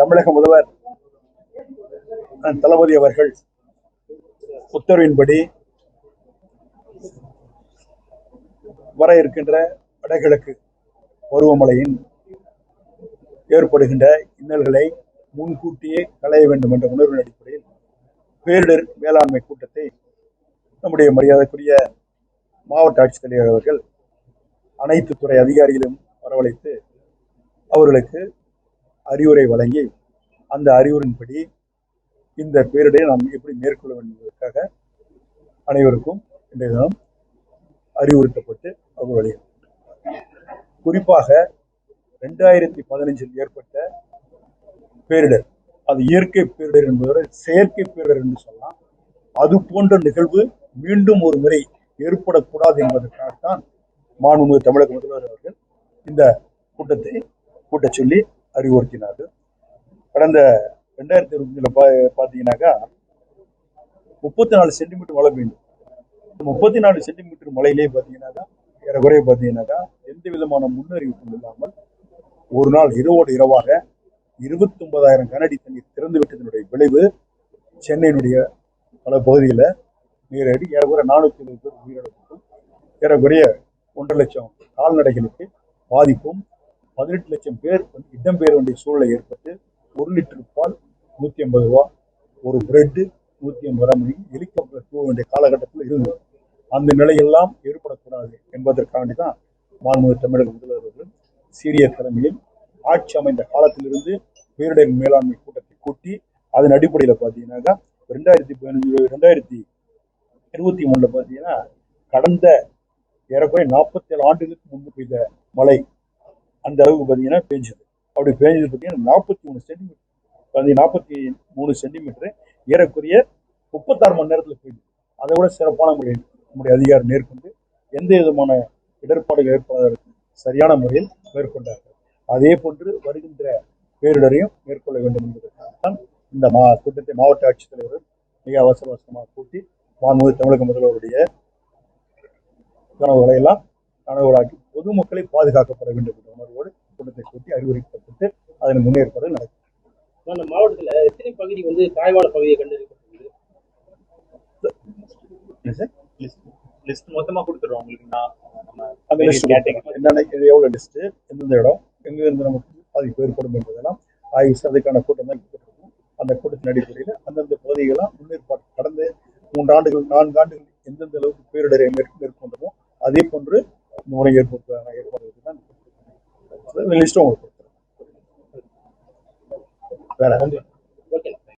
தமிழக முதல்வர் தளபதி அவர்கள் உத்தரவின்படி வர இருக்கின்ற வடகிழக்கு பருவமழையின் ஏற்படுகின்ற இன்னல்களை முன்கூட்டியே களைய வேண்டும் என்ற உணர்வின் அடிப்படையில் பேரிடர் மேலாண்மை கூட்டத்தை நம்முடைய மரியாதைக்குரிய மாவட்ட ஆட்சித்தலைவர் அவர்கள் அனைத்து துறை அதிகாரிகளும் வரவழைத்து அவர்களுக்கு அறிவுரை வழங்கி அந்த அறிவுரையின்படி இந்த பேரிடரை நாம் எப்படி மேற்கொள்ள வேண்டியதற்காக அனைவருக்கும் இன்றைய தினம் அறிவுறுத்தப்பட்டு அவர் வழியும் குறிப்பாக ரெண்டாயிரத்தி பதினஞ்சில் ஏற்பட்ட பேரிடர் அது இயற்கை பேரிடர் என்பதோட செயற்கை பேரிடர் என்று சொல்லலாம். அது போன்ற நிகழ்வு மீண்டும் ஒரு முறை ஏற்படக்கூடாது என்பதற்காகத்தான் மாண்புமிகு தமிழக முதல்வர் அவர்கள் இந்த கூட்டத்தை கூட்டச் சொல்லி அறிவுறுத்தினார் கடந்த ரெண்டாயிரத்தி இருபத்தில பா பார்த்தீங்கன்னாக்கா முப்பத்தி நாலு சென்டிமீட்டர் மழை பெய்யும் முப்பத்தி நாலு சென்டிமீட்டர் மழையிலே பார்த்தீங்கன்னாக்கா ஏறக்குறைய பார்த்தீங்கன்னாக்கா எந்த விதமான முன்னறிவிப்பும் இல்லாமல் ஒரு நாள் இரவோடு இரவாக இருபத்தி ஒன்பதாயிரம் கனஅடி தண்ணீர் திறந்து விட்டதனுடைய விளைவு சென்னையினுடைய பல பகுதியில் நீரடி ஏறக்குறைய நானூற்றி இருபது பேர் உயிரிழப்பும் ஏறக்குறைய ஒன்றரை லட்சம் கால்நடைகளுக்கு பாதிப்பும் பதினெட்டு லட்சம் பேர் வந்து இடம்பெயர வேண்டிய சூழ்நிலை ஏற்பட்டு ஒரு லிட்டர் பால் நூற்றி ஐம்பது ரூபா ஒரு பிரெட்டு நூற்றி ஐம்பது ரூபா மணி ஹெலிகாப்டர் போக வேண்டிய காலகட்டத்தில் இருந்தது. அந்த நிலையெல்லாம் ஏற்படக்கூடாது என்பதற்காண்டி தான் மாண்புமிகு தமிழக முதல்வர் அவர்கள் சீரிய தலைமையில் ஆட்சி அமைந்த காலத்திலிருந்து பேரிடர் மேலாண்மை கூட்டத்தை கூட்டி அதன் அடிப்படையில் பார்த்தீங்கன்னாக்கா ரெண்டாயிரத்தி பதினஞ்சு ரெண்டாயிரத்தி இருபத்தி மூணில் பார்த்தீங்கன்னா கடந்த ஏறக்குறைய நாற்பத்தி ஏழு ஆண்டுகளுக்கு முன்பு பெய்த மழை அந்த அளவுக்கு பார்த்தீங்கன்னா பேஞ்சது. அப்படி பேஞ்சது பார்த்தீங்கன்னா நாற்பத்தி மூணு சென்டிமீட்டர் பார்த்தீங்கன்னா நாற்பத்தி மூணு சென்டிமீட்டர் ஏறக்குறைய முப்பத்தாறு மணி நேரத்தில் பேஞ்சு அதை விட சிறப்பான முறையில் நம்முடைய அதிகாரம் மேற்கொண்டு எந்த விதமான இடர்பாடுகள் ஏற்படாதற்கு சரியான முறையில் மேற்கொண்டார்கள். அதே போன்று வருகின்ற பேரிடரையும் மேற்கொள்ள வேண்டும் என்பதற்காகத்தான் இந்த மா கூட்டத்தை மாவட்ட ஆட்சித்தலைவர் மிக அவசர அவசரமாக கூட்டி மாண்புமிகு தமிழக முதல்வருடைய கனவுகளை எல்லாம் கனவுகளாக்கி பொதுமக்களை பாதுகாக்கப்பட வேண்டும் என்ற உணர்வோடு கூட்டத்தை கூட்டி அறிவுரைக்கப்பட்டு அதன் முன்னேற்பாடு நடக்கும். அந்த மாவட்டத்துல எத்தனை பகுதி வந்து தாய்வான பகுதியை கண்டறியப்பட்டிருக்கு? லிஸ்ட் மொத்தமா கொடுத்துருவோம் உங்களுக்கு நான். என்னென்ன இது எவ்வளோ லிஸ்ட்டு எந்தெந்த இடம்? எங்க இருந்து நமக்கு பாதிப்பு ஏற்படும் என்பதெல்லாம் ஆய்வு அதுக்கான கூட்டம் தான் அந்த கூட்டத்தின் அடிப்படையில் அந்தந்த பகுதிகளாம் முன்னேற்பாடு கடந்த மூன்று ஆண்டுகள் நான்கு ஆண்டுகள் எந்தெந்த அளவுக்கு பேரிடரை மேற் மேற்கொண்டமோ அதே போன்று இந்த முறை ஏற்படுத்த ஏற்பாடு தான்